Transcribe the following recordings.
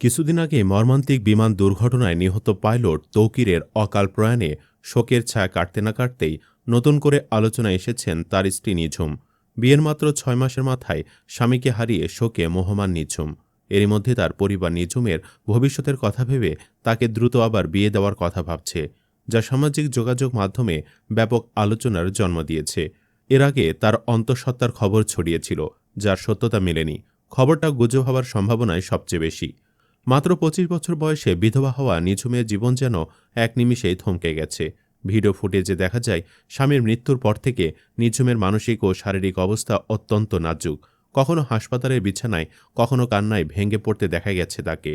কিছুদিন আগে মর্মান্তিক বিমান দুর্ঘটনায় নিহত পাইলট তৌকিরের অকাল প্রয়াণে শোকের ছায়া কাটতে না কাটতেই নতুন করে আলোচনায় এসেছেন তার স্ত্রী নিঝুম। বিয়ের মাত্র ছয় মাসের মাথায় স্বামীকে হারিয়ে শোকে মোহমান নিঝুম। এরই মধ্যে তার পরিবার নিঝুমের ভবিষ্যতের কথা ভেবে তাকে দ্রুত আবার বিয়ে দেওয়ার কথা ভাবছে, যা সামাজিক যোগাযোগ মাধ্যমে ব্যাপক আলোচনার জন্ম দিয়েছে। এর আগে তার অন্তঃসত্ত্বার খবর ছড়িয়েছিল, যার সত্যতা মেলেনি। খবরটা গুজব হওয়ার সম্ভাবনায় সবচেয়ে বেশি। মাত্র পঁচিশ বছর বয়সে বিধবা হওয়া নিঝুমের জীবন যেন এক নিমিষেই থমকে গেছে। ভিডিও ফুটেজে দেখা যায়, স্বামীর মৃত্যুর পর থেকে নিঝুমের মানসিক ও শারীরিক অবস্থা অত্যন্ত নাজুক। কখনো হাসপাতালের বিছানায়, কখনো কান্নায় ভেঙে পড়তে দেখা গেছে তাকে।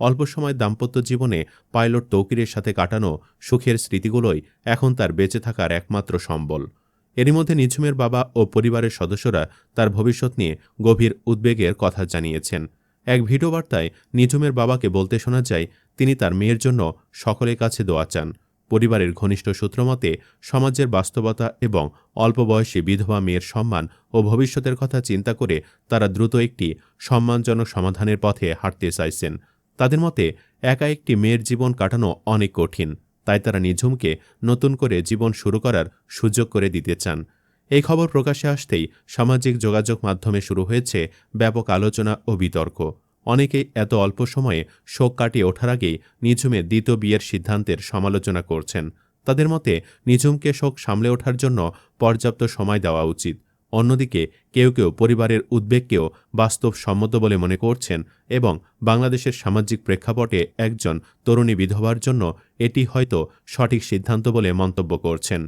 অল্প সময় দাম্পত্য জীবনে পাইলট তৌকিরের সাথে কাটানো সুখের স্মৃতিগুলোই এখন তার বেঁচে থাকার একমাত্র সম্বল। এরই মধ্যে নিঝুমের বাবা ও পরিবারের সদস্যরা তার ভবিষ্যৎ নিয়ে গভীর উদ্বেগের কথা জানিয়েছেন। এক ভিডিও বার্তায় নিঝুমের বাবাকে বলতে শোনা যায়, তিনি তার মেয়ের জন্য সকলের কাছে দোয়া চান। পরিবারের ঘনিষ্ঠ সূত্রমতে সমাজের বাস্তবতা এবং অল্প বয়সী বিধবা মেয়ের সম্মান ও ভবিষ্যতের কথা চিন্তা করে তারা দ্রুত একটি সম্মানজনক সমাধানের পথে হাঁটতে চাইছেন। তাদের মতে, একা একটি মেয়ের জীবন কাটানো অনেক কঠিন, তাই তারা নিঝুমকে নতুন করে জীবন শুরু করার সুযোগ করে দিতে চান। এই খবর প্রকাশে আসতেই সামাজিক যোগাযোগ মাধ্যমে শুরু হয়েছে ব্যাপক আলোচনা ও বিতর্ক। অনেকেই এত অল্প সময়ে শোক কাটিয়ে ওঠার আগেই নিঝুমের দ্বিতীয় বিয়ের সিদ্ধান্তের সমালোচনা করছেন। তাদের মতে, নিঝুমকে শোক সামলে ওঠার জন্য পর্যাপ্ত সময় দেওয়া উচিত। অন্যদিকে, কেউ কেউ পরিবারের উদ্বেগকেও বাস্তবসম্মত বলে মনে করছেন এবং বাংলাদেশের সামাজিক প্রেক্ষাপটে একজন তরুণী বিধবার জন্য এটি হয়তো সঠিক সিদ্ধান্ত বলে মন্তব্য করছেন।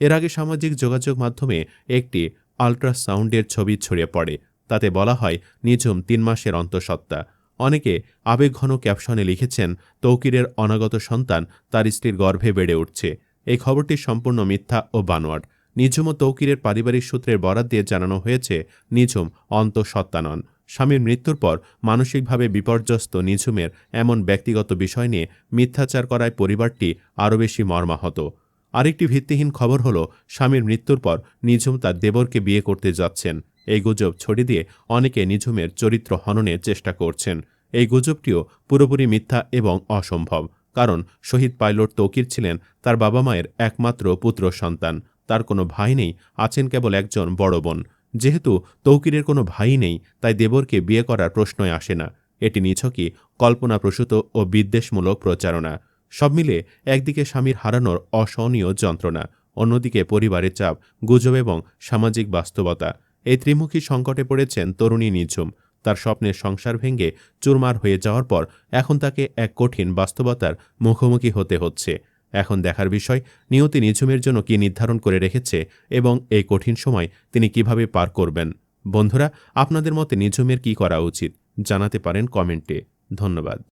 এর আগে সামাজিক যোগাযোগ মাধ্যমে একটি আল্ট্রাসাউন্ডের ছবি ছড়িয়ে পড়ে। তাতে বলা হয়, নিঝুম তিন মাসের অন্তঃসত্ত্বা। অনেকে আবেগঘন ক্যাপশনে লিখেছেন, তৌকিরের অনাগত সন্তান তার স্ত্রীর গর্ভে বেড়ে উঠছে। এই খবরটি সম্পূর্ণ মিথ্যা ও বানোয়াট। নিঝুম ও তৌকিরের পারিবারিক সূত্রের বরাত দিয়ে জানানো হয়েছে, নিঝুম অন্তঃসত্ত্বা নন। স্বামীর মৃত্যুর পর মানসিকভাবে বিপর্যস্ত নিঝুমের এমন ব্যক্তিগত বিষয় নিয়ে মিথ্যাচার করায় পরিবারটি আরও বেশি মর্মাহত। আরেকটি ভিত্তিহীন খবর হলো, স্বামীর মৃত্যুর পর নিঝুম তার দেবরকে বিয়ে করতে যাচ্ছেন। এই গুজব ছড়িয়ে দিয়ে অনেকে নিঝুমের চরিত্র হননের চেষ্টা করছেন। এই গুজবটিও পুরোপুরি মিথ্যা এবং অসম্ভব, কারণ শহীদ পাইলট তৌকির ছিলেন তার বাবা মায়ের একমাত্র পুত্র সন্তান। তার কোনো ভাই নেই, আছেন কেবল একজন বড় বোন। যেহেতু তৌকিরের কোনো ভাই নেই, তাই দেবরকে বিয়ে করার প্রশ্নই আসে না। এটি নিছকই কল্পনাপ্রসূত ও বিদ্বেষমূলক প্রচারণা। সব মিলে একদিকে স্বামীর হারানোর অসহনীয় যন্ত্রণা, অন্যদিকে পরিবারের চাপ, গুজব এবং সামাজিক বাস্তবতা। এই ত্রিমুখী সংকটে পড়েছেন তরুণী নিঝুম। তার স্বপ্নের সংসার ভেঙে চুরমার হয়ে যাওয়ার পর এখন তাকে এক কঠিন বাস্তবতার মুখোমুখি হতে হচ্ছে। এখন দেখার বিষয়, নিয়তি নিঝুমের জন্য কি নির্ধারণ করে রেখেছে এবং এই কঠিন সময় তিনি কীভাবে পার করবেন? বন্ধুরা, আপনাদের মতে নিঝুমের কি করা উচিত? জানাতে পারেন কমেন্টে। ধন্যবাদ।